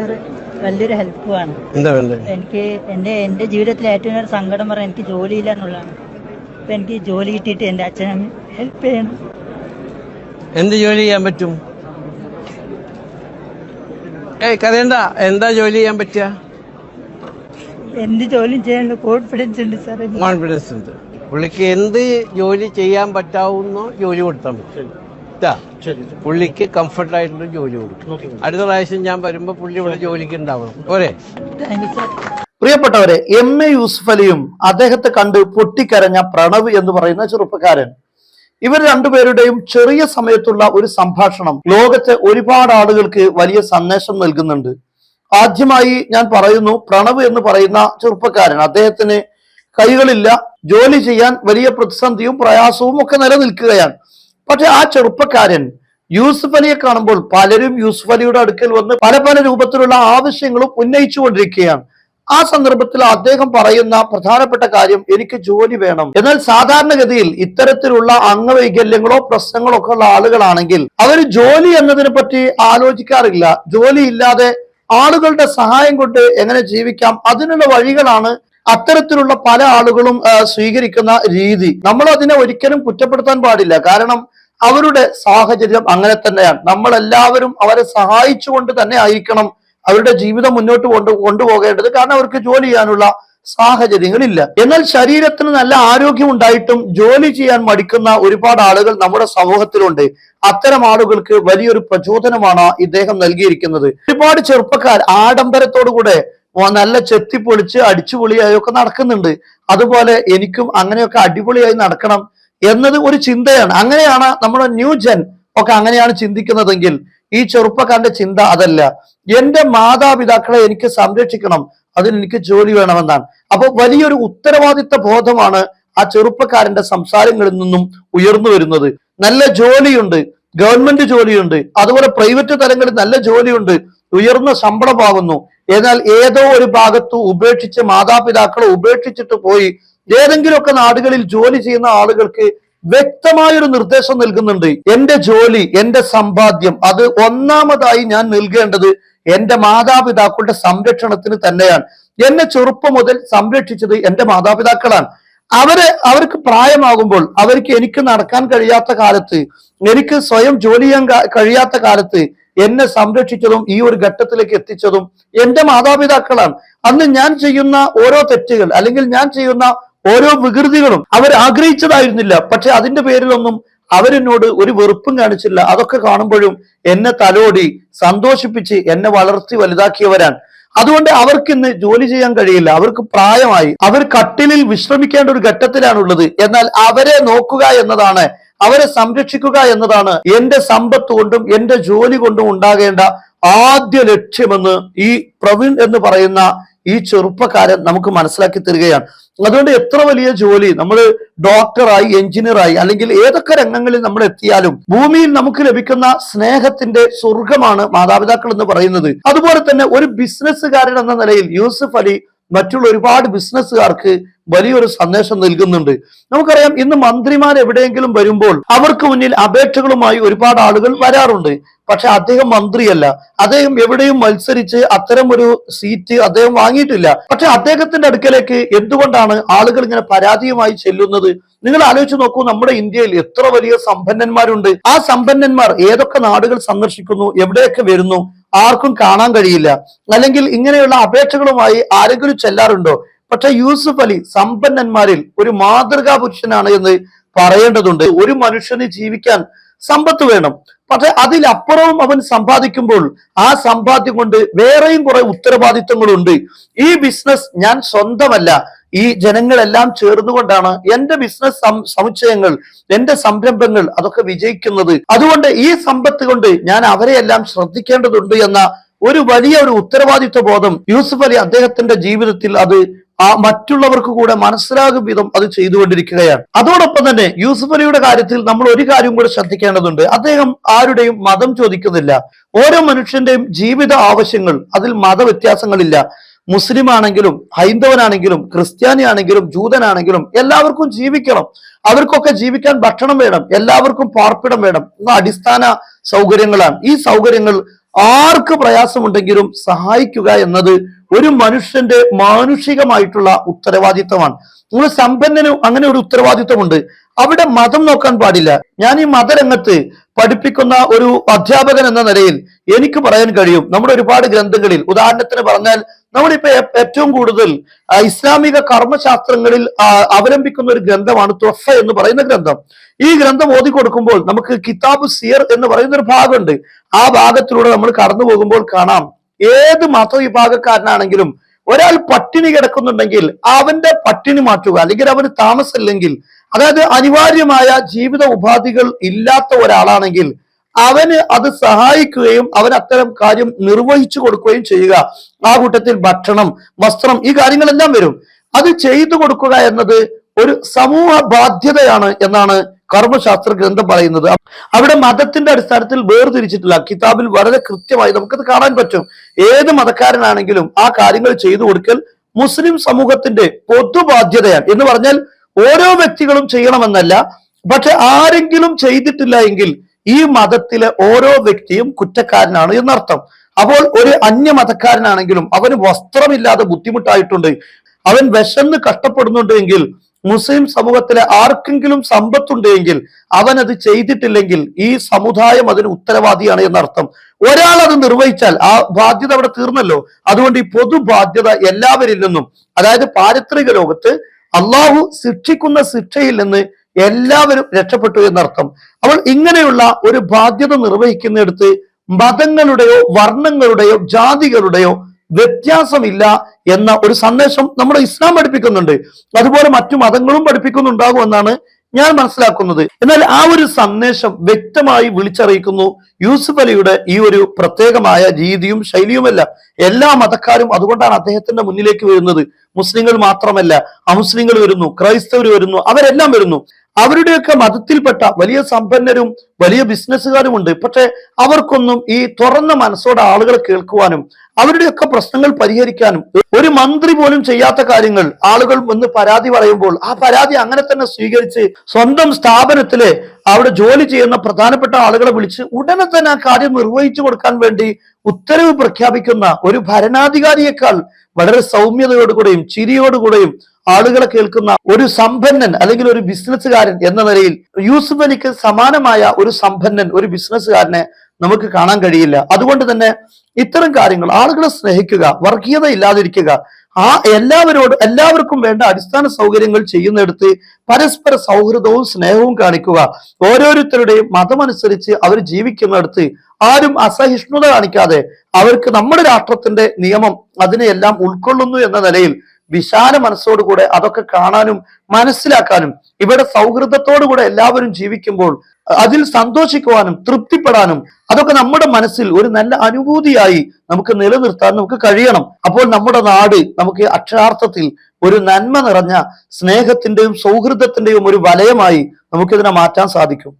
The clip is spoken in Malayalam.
നല്ലൊരു വലിയൊരു ഹെൽപ്പുമാണ് എന്താ എനിക്ക് എന്റെ എന്റെ ജീവിതത്തിൽ ഏറ്റവും വലിയ സങ്കടം പറയാൻ എനിക്ക് ജോലിയില്ല എന്നുള്ളതാണ്. അപ്പം എനിക്ക് ജോലി കിട്ടിയിട്ട് എന്റെ അച്ഛനും ഹെൽപ്പ് ചെയ്യണം. എന്ത് ജോലി ചെയ്യാൻ പറ്റും? ഏയ് കഥയണ്ട എന്താ ജോലി ചെയ്യാൻ പറ്റുക? എന്ത് ജോലി ചെയ്യാനുള്ള കോൺഫിഡൻസ് ഉണ്ട് സാർ. കോൺഫിഡൻസ് ഉണ്ട്. പുള്ളിക്ക് എന്ത് ജോലി ചെയ്യാൻ പറ്റാവുന്നോ ജോലി കൊടുത്താൽ മതി. ഇതാ. പുള്ളിക്ക് കംഫർട്ട് ആയിട്ടുള്ള ജോലി കൊടുക്കും. അടുത്ത പ്രാവശ്യം ഞാൻ വരുമ്പോ പുള്ളി ഇവിടെ ജോലിക്ക് ഉണ്ടാവണം. പോരെ? പ്രിയപ്പെട്ടവരെ എം എ യൂസുഫ് അലിയും അദ്ദേഹത്തെ കണ്ട് പൊട്ടിക്കരഞ്ഞ പ്രണവ് എന്ന് പറയുന്ന ചെറുപ്പക്കാരൻ. ഇവർ രണ്ടുപേരുടെയും ചെറിയ സമയത്തുള്ള ഒരു സംഭാഷണം ലോകത്തെ ഒരുപാട് ആളുകൾക്ക് വലിയ സന്ദേശം നൽകുന്നുണ്ട്. ആദ്യമായി ഞാൻ പറയുന്നു പ്രണവ് എന്ന് പറയുന്ന ചെറുപ്പക്കാരൻ. അദ്ദേഹത്തിന് കൈകളില്ല ജോലി ചെയ്യാൻ വലിയ പ്രതിസന്ധിയും പ്രയാസവും ഒക്കെ നിലനിൽക്കുകയാണ്. പക്ഷെ ആ ചെറുപ്പക്കാരൻ യൂസുഫ് അലിയെ കാണുമ്പോൾ പലരും യൂസുഫ് അലിയുടെ അടുക്കൽ വന്ന് പല പല രൂപത്തിലുള്ള ആവശ്യങ്ങളും ഉന്നയിച്ചുകൊണ്ടിരിക്കുകയാണ്. ആ സന്ദർഭത്തിൽ അദ്ദേഹം പറയുന്ന പ്രധാനപ്പെട്ട കാര്യം എനിക്ക് ജോലി വേണം. എന്നാൽ സാധാരണഗതിയിൽ ഇത്തരത്തിലുള്ള അംഗവൈകല്യങ്ങളോ പ്രശ്നങ്ങളോ ഒക്കെ ഉള്ള ആളുകളാണെങ്കിൽ അവർ ജോലി എന്നതിനെ പറ്റി ആലോചിക്കാറില്ല. ജോലി ഇല്ലാതെ ആളുകളുടെ സഹായം കൊണ്ട് എങ്ങനെ ജീവിക്കാം? അതിനുള്ള വഴികളാണ് അത്തരത്തിലുള്ള പല ആളുകളും സ്വീകരിക്കുന്ന രീതി. നമ്മൾ അതിനെ ഒരിക്കലും കുറ്റപ്പെടുത്താൻ പാടില്ല. കാരണം അവരുടെ സാഹചര്യം അങ്ങനെ തന്നെയാണ്. നമ്മളെല്ലാവരും അവരെ സഹായിച്ചുകൊണ്ട് തന്നെ ആയിരിക്കണം അവരുടെ ജീവിതം മുന്നോട്ട് കൊണ്ടു കൊണ്ടുപോകേണ്ടത്. കാരണം അവർക്ക് ജോലി ചെയ്യാനുള്ള സാഹചര്യങ്ങളില്ല. എന്നാൽ ശരീരത്തിന് നല്ല ആരോഗ്യം ഉണ്ടായിട്ടും ജോലി ചെയ്യാൻ മടിക്കുന്ന ഒരുപാട് ആളുകൾ നമ്മുടെ സമൂഹത്തിലുണ്ട്. അത്തരം ആളുകൾക്ക് വലിയൊരു പ്രചോദനമാണ് ഇദ്ദേഹം നൽകിയിരിക്കുന്നത്. ഒരുപാട് ചെറുപ്പക്കാർ ആഡംബരത്തോടുകൂടെ കൂടെ നല്ല ചെത്തിപ്പൊളിച്ച് അടിച്ചുപൊളിയായി ഒക്കെ നടക്കുന്നുണ്ട്. അതുപോലെ എനിക്കും അങ്ങനെയൊക്കെ അടിപൊളിയായി നടക്കണം എന്നത് ഒരു ചിന്തയാണ്. അങ്ങനെയാണ് നമ്മുടെ ന്യൂ ജൻ ഒക്കെ അങ്ങനെയാണ് ചിന്തിക്കുന്നതെങ്കിൽ ഈ ചെറുപ്പക്കാരന്റെ ചിന്ത അതല്ല. എന്റെ മാതാപിതാക്കളെ എനിക്ക് സംരക്ഷിക്കണം. അതിന് എനിക്ക് ജോലി വേണമെന്നാണ്. അപ്പൊ വലിയൊരു ഉത്തരവാദിത്ത ബോധമാണ് ആ ചെറുപ്പക്കാരന്റെ സംസാരങ്ങളിൽ നിന്നും ഉയർന്നു വരുന്നത്. നല്ല ജോലിയുണ്ട് ഗവൺമെന്റ് ജോലിയുണ്ട് അതുപോലെ പ്രൈവറ്റ് തലങ്ങളിൽ നല്ല ജോലിയുണ്ട് ഉയർന്ന ശമ്പളമാകുന്നു എന്നാൽ ഏതോ ഒരു ഭാഗത്ത് ഉപേക്ഷിച്ച് മാതാപിതാക്കളെ ഉപേക്ഷിച്ചിട്ട് പോയി ഏതെങ്കിലുമൊക്കെ നാടുകളിൽ ജോലി ചെയ്യുന്ന ആളുകൾക്ക് വ്യക്തമായൊരു നിർദ്ദേശം നൽകുന്നുണ്ട്. എന്റെ ജോലി എന്റെ സമ്പാദ്യം അത് ഒന്നാമതായി ഞാൻ നൽകേണ്ടത് എന്റെ മാതാപിതാക്കളുടെ സംരക്ഷണത്തിന് തന്നെയാണ്. എന്നെ ചെറുപ്പം മുതൽ സംരക്ഷിച്ചത് എന്റെ മാതാപിതാക്കളാണ്. അവരെ അവർക്ക് പ്രായമാകുമ്പോൾ അവർക്ക് എനിക്ക് നടക്കാൻ കഴിയാത്ത കാലത്ത് എനിക്ക് സ്വയം ജോലി ചെയ്യാൻ കഴിയാത്ത കാലത്ത് എന്നെ സംരക്ഷിച്ചതും ഈ ഒരു ഘട്ടത്തിലേക്ക് എത്തിച്ചതും എന്റെ മാതാപിതാക്കളാണ്. അന്ന് ഞാൻ ചെയ്യുന്ന ഓരോ തെറ്റുകൾ അല്ലെങ്കിൽ ഞാൻ ചെയ്യുന്ന ഓരോ വികൃതികളും അവർ ആഗ്രഹിച്ചതായിരുന്നില്ല. പക്ഷെ അതിന്റെ പേരിലൊന്നും അവരെന്നോട് ഒരു വെറുപ്പും കാണിച്ചില്ല. അതൊക്കെ കാണുമ്പോഴും എന്നെ തലോടി സന്തോഷിപ്പിച്ച് എന്നെ വളർത്തി വലുതാക്കിയവരാണ്. അതുകൊണ്ട് അവർക്ക് ഇന്ന് ജോലി ചെയ്യാൻ കഴിയില്ല. അവർക്ക് പ്രായമായി അവർ കട്ടിലിൽ വിശ്രമിക്കേണ്ട ഒരു ഘട്ടത്തിലാണുള്ളത്. എന്നാൽ അവരെ നോക്കുക എന്നതാണ് അവരെ സംരക്ഷിക്കുക എന്നതാണ് എന്റെ സമ്പത്ത് കൊണ്ടും എന്റെ ജോലി കൊണ്ടും ഉണ്ടാകേണ്ട ആദ്യ ലക്ഷ്യമെന്ന് ഈ പ്രവീൺ എന്ന് പറയുന്ന ഈ ചെറുപ്പക്കാരൻ നമുക്ക് മനസ്സിലാക്കി തരികയാണ്. അതുകൊണ്ട് എത്ര വലിയ ജോലി നമ്മൾ ഡോക്ടറായി എഞ്ചിനീയറായി അല്ലെങ്കിൽ ഏതൊക്കെ രംഗങ്ങളിൽ നമ്മൾ എത്തിയാലും ഭൂമിയിൽ നമുക്ക് ലഭിക്കുന്ന സ്നേഹത്തിന്റെ സ്വർഗമാണ് മാതാപിതാക്കൾ എന്ന് പറയുന്നത്. അതുപോലെ തന്നെ ഒരു ബിസിനസ്സുകാരൻ എന്ന നിലയിൽ യൂസഫ് അലി മറ്റുള്ള ഒരുപാട് ബിസിനസ്സുകാർക്ക് വലിയൊരു സന്ദേശം നൽകുന്നുണ്ട്. നമുക്കറിയാം ഇന്ന് മന്ത്രിമാർ എവിടെയെങ്കിലും വരുമ്പോൾ അവർക്ക് മുന്നിൽ അപേക്ഷകളുമായി ഒരുപാട് ആളുകൾ വരാറുണ്ട്. പക്ഷെ അദ്ദേഹം മന്ത്രിയല്ല. അദ്ദേഹം എവിടെയും മത്സരിച്ച് അത്തരം ഒരു സീറ്റ് അദ്ദേഹം വാങ്ങിയിട്ടില്ല. പക്ഷെ അദ്ദേഹത്തിന്റെ അടുക്കലേക്ക് എന്തുകൊണ്ടാണ് ആളുകൾ ഇങ്ങനെ പരാതിയുമായി ചെല്ലുന്നത്? നിങ്ങൾ ആലോചിച്ച് നോക്കൂ നമ്മുടെ ഇന്ത്യയിൽ എത്ര വലിയ സമ്പന്നന്മാരുണ്ട്. ആ സമ്പന്നന്മാർ ഏതൊക്കെ നാടുകൾ സന്ദർശിക്കുന്നു? എവിടെയൊക്കെ വരുന്നു? ആർക്കും കാണാൻ കഴിയില്ല. അല്ലെങ്കിൽ ഇങ്ങനെയുള്ള അപേക്ഷകളുമായി ആരെങ്കിലും ചെല്ലാറുണ്ടോ? പക്ഷെ യൂസുഫ് അലി സമ്പന്നന്മാരിൽ ഒരു മാതൃകാ പുരുഷനാണ് എന്ന് പറയേണ്ടതുണ്ട്. ഒരു മനുഷ്യന് ജീവിക്കാൻ സമ്പത്ത് വേണം. പക്ഷെ അതിലപ്പുറവും അവൻ സമ്പാദിക്കുമ്പോൾ ആ സമ്പാദ്യം കൊണ്ട് വേറെയും കുറെ ഉത്തരവാദിത്തങ്ങളുണ്ട്. ഈ ബിസിനസ് ഞാൻ സ്വന്തമല്ല. ഈ ജനങ്ങളെല്ലാം ചേർന്നുകൊണ്ടാണ് എന്റെ ബിസിനസ് സമുച്ചയങ്ങൾ എന്റെ സംരംഭങ്ങൾ അതൊക്കെ വിജയിക്കുന്നത്. അതുകൊണ്ട് ഈ സമ്പത്ത് കൊണ്ട് ഞാൻ അവരെയെല്ലാം ശ്രദ്ധിക്കേണ്ടതുണ്ട് എന്ന ഒരു വലിയ ഒരു ഉത്തരവാദിത്വ ബോധം യൂസുഫ് അലി അദ്ദേഹത്തിന്റെ ജീവിതത്തിൽ അത് ആ മറ്റുള്ളവർക്ക് കൂടെ മനസ്സിലാകും വിധം അത് ചെയ്തുകൊണ്ടിരിക്കുകയാണ്. അതോടൊപ്പം തന്നെ യൂസുഫ് അലിയുടെ കാര്യത്തിൽ നമ്മൾ ഒരു കാര്യം കൂടെ ശ്രദ്ധിക്കേണ്ടതുണ്ട്. അദ്ദേഹം ആരുടെയും മതം ചോദിക്കുന്നില്ല. ഓരോ മനുഷ്യന്റെയും ജീവിത ആവശ്യങ്ങൾ അതിൽ മതവ്യത്യാസങ്ങളില്ല. മുസ്ലിം ആണെങ്കിലും ഹൈന്ദവനാണെങ്കിലും ക്രിസ്ത്യാനി ആണെങ്കിലും ജൂതനാണെങ്കിലും എല്ലാവർക്കും ജീവിക്കണം. അവർക്കൊക്കെ ജീവിക്കാൻ ഭക്ഷണം വേണം. എല്ലാവർക്കും പാർപ്പിടം വേണം. അടിസ്ഥാന സൗകര്യങ്ങളാണ്. ഈ സൗകര്യങ്ങൾ ആർക്ക് പ്രയാസമുണ്ടെങ്കിലും സഹായിക്കുക എന്നത് ഒരു മനുഷ്യന്റെ മാനുഷികമായിട്ടുള്ള ഉത്തരവാദിത്തമാണ് നിങ്ങൾ സമ്പന്നന് അങ്ങനെ ഒരു ഉത്തരവാദിത്തമുണ്ട് അവിടെ മതം നോക്കാൻ പാടില്ല. ഞാൻ ഈ മതരംഗത്ത് പഠിപ്പിക്കുന്ന ഒരു അധ്യാപകൻ എന്ന നിലയിൽ എനിക്ക് പറയാൻ കഴിയും. നമ്മുടെ ഒരുപാട് ഗ്രന്ഥങ്ങളിൽ ഉദാഹരണത്തിന് പറഞ്ഞാൽ നമ്മളിപ്പോ ഏറ്റവും കൂടുതൽ ഇസ്ലാമിക കർമ്മശാസ്ത്രങ്ങളിൽ അവലംബിക്കുന്ന ഒരു ഗ്രന്ഥമാണ് തൊഫ എന്ന് പറയുന്ന ഗ്രന്ഥം. ഈ ഗ്രന്ഥം ഓതി കൊടുക്കുമ്പോൾ നമുക്ക് കിതാബ് സിയർ എന്ന് പറയുന്ന ഒരു ഭാഗമുണ്ട്. ആ ഭാഗത്തിലൂടെ നമ്മൾ കടന്നു പോകുമ്പോൾ കാണാം. ഏത് മതവിഭാഗക്കാരനാണെങ്കിലും ഒരാൾ പട്ടിണി കിടക്കുന്നുണ്ടെങ്കിൽ അവന്റെ പട്ടിണി മാറ്റുക അല്ലെങ്കിൽ അവന് താമസമില്ലെങ്കിൽ അതായത് അനിവാര്യമായ ജീവിത ഉപാധികൾ ഇല്ലാത്ത ഒരാളാണെങ്കിൽ അവന് അത് സഹായിക്കുകയും അവൻ അത്തരം കാര്യം നിർവഹിച്ചു കൊടുക്കുകയും ചെയ്യുക. ആ കൂട്ടത്തിൽ ഭക്ഷണം വസ്ത്രം ഈ കാര്യങ്ങളെല്ലാം വരും. അത് ചെയ്തു കൊടുക്കുക എന്നത് ഒരു സമൂഹ ബാധ്യതയാണ് എന്നാണ് കർമ്മശാസ്ത്ര ഗ്രന്ഥം പറയുന്നത് അവിടെ മതത്തിന്റെ അടിസ്ഥാനത്തിൽ വേർതിരിച്ചിട്ടില്ല. കിതാബിൽ വളരെ കൃത്യമായി നമുക്കത് കാണാൻ പറ്റും. ഏത് മതക്കാരനാണെങ്കിലും ആ കാര്യങ്ങൾ ചെയ്തു കൊടുക്കൽ മുസ്ലിം സമൂഹത്തിന്റെ പൊതുബാധ്യതയാണ്. എന്ന് പറഞ്ഞാൽ ഓരോ വ്യക്തികളും ചെയ്യണമെന്നല്ല പക്ഷെ ആരെങ്കിലും ചെയ്തിട്ടില്ല എങ്കിൽ ഈ മതത്തിലെ ഓരോ വ്യക്തിയും കുറ്റക്കാരനാണ് എന്നർത്ഥം. അപ്പോൾ ഒരു അന്യ മതക്കാരനാണെങ്കിലും അവന് വസ്ത്രമില്ലാതെ ബുദ്ധിമുട്ടായിട്ടുണ്ട്. അവൻ വിശന്ന് കഷ്ടപ്പെടുന്നുണ്ട് എങ്കിൽ മുസ്ലിം സമൂഹത്തിലെ ആർക്കെങ്കിലും സമ്പത്തുണ്ടെങ്കിൽ അവൻ അത് ചെയ്തിട്ടില്ലെങ്കിൽ ഈ സമുദായം അതിന് ഉത്തരവാദിയാണ് എന്നർത്ഥം. ഒരാൾ അത് നിർവഹിച്ചാൽ ആ ബാധ്യത അവിടെ തീർന്നല്ലോ. അതുകൊണ്ട് ഈ പൊതു ബാധ്യത എല്ലാവരിൽ നിന്നും അതായത് പാരിത്രിക ലോകത്ത് അള്ളാഹു ശിക്ഷിക്കുന്ന ശിക്ഷയിൽ നിന്ന് എല്ലാവരും രക്ഷപ്പെട്ടു എന്നർത്ഥം. അപ്പോൾ ഇങ്ങനെയുള്ള ഒരു ബാധ്യത നിർവഹിക്കുന്നിടത്ത് മതങ്ങളുടെയോ വർണങ്ങളുടെയോ ജാതികളുടെയോ വ്യത്യാസമില്ല എന്ന ഒരു സന്ദേശം നമ്മുടെ ഇസ്ലാം പഠിപ്പിക്കുന്നുണ്ട്. അതുപോലെ മറ്റു മതങ്ങളും പഠിപ്പിക്കുന്നുണ്ടാകും എന്നാണ് ഞാൻ മനസ്സിലാക്കുന്നത്. എന്നാൽ ആ ഒരു സന്ദേശം വ്യക്തമായി വിളിച്ചറിയിക്കുന്നു. യൂസുഫ് അലിയുടെ ഈ ഒരു പ്രത്യേകമായ രീതിയും ശൈലിയുമല്ല. എല്ലാ മതക്കാരും അതുകൊണ്ടാണ് അദ്ദേഹത്തിന്റെ മുന്നിലേക്ക് വരുന്നത്. മുസ്ലിങ്ങൾ മാത്രമല്ല അമുസ്ലിങ്ങൾ വരുന്നു ക്രൈസ്തവർ വരുന്നു അവരെല്ലാം വരുന്നു. അവരുടെയൊക്കെ മതത്തിൽപ്പെട്ട വലിയ സമ്പന്നരും വലിയ ബിസിനസ്സുകാരും ഉണ്ട്. പക്ഷെ അവർക്കൊന്നും ഈ തുറന്ന മനസ്സോടെ ആളുകളെ കേൾക്കുവാനും അവരുടെയൊക്കെ പ്രശ്നങ്ങൾ പരിഹരിക്കാനും ഒരു മന്ത്രി പോലും ചെയ്യാത്ത കാര്യങ്ങൾ ആളുകൾ വന്ന് പരാതി പറയുമ്പോൾ ആ പരാതി അങ്ങനെ തന്നെ സ്വീകരിച്ച് സ്വന്തം സ്ഥാപനത്തിലെ അവിടെ ജോലി ചെയ്യുന്ന പ്രധാനപ്പെട്ട ആളുകളെ വിളിച്ച് ഉടനെ തന്നെ ആ കാര്യം നിർവഹിച്ചു കൊടുക്കാൻ വേണ്ടി ഉത്തരവ് പ്രഖ്യാപിക്കുന്ന ഒരു ഭരണാധികാരിയേക്കാൾ വളരെ സൗമ്യതയോടുകൂടെയും ചിരിയോടുകൂടെയും ആളുകളെ കേൾക്കുന്ന ഒരു സമ്പന്നൻ അല്ലെങ്കിൽ ഒരു ബിസിനസ്സുകാരൻ എന്ന നിലയിൽ യൂസുഫ് അലിക്ക് സമാനമായ ഒരു സമ്പന്നൻ ഒരു ബിസിനസ്സുകാരനെ നമുക്ക് കാണാൻ കഴിയില്ല. അതുകൊണ്ട് തന്നെ ഇത്തരം കാര്യങ്ങൾ ആളുകളെ സ്നേഹിക്കുക വർഗീയത ഇല്ലാതിരിക്കുക ആ എല്ലാവരോട് എല്ലാവർക്കും വേണ്ട അടിസ്ഥാന സൗകര്യങ്ങൾ ചെയ്യുന്നിടത്ത് പരസ്പര സൗഹൃദവും സ്നേഹവും കാണിക്കുക. ഓരോരുത്തരുടെയും മതമനുസരിച്ച് അവർ ജീവിക്കുന്നിടത്ത് ആരും അസഹിഷ്ണുത കാണിക്കാതെ അവർക്ക് നമ്മുടെ രാഷ്ട്രത്തിന്റെ നിയമം അതിനെയെല്ലാം ഉൾക്കൊള്ളുന്നു എന്ന നിലയിൽ വിശാല മനസ്സോടുകൂടെ അതൊക്കെ കാണാനും മനസ്സിലാക്കാനും ഇവിടെ സൗഹൃദത്തോടുകൂടെ എല്ലാവരും ജീവിക്കുമ്പോൾ അതിൽ സന്തോഷിക്കുവാനും തൃപ്തിപ്പെടാനും അതൊക്കെ നമ്മുടെ മനസ്സിൽ ഒരു നല്ല അനുഭൂതിയായി നമുക്ക് നിലനിർത്താൻ നമുക്ക് കഴിയണം. അപ്പോൾ നമ്മുടെ നാട് നമുക്ക് അക്ഷരാർത്ഥത്തിൽ ഒരു നന്മ നിറഞ്ഞ സ്നേഹത്തിന്റെയും സൗഹൃദത്തിന്റെയും ഒരു വലയമായി നമുക്കിതിനെ മാറ്റാൻ സാധിക്കും.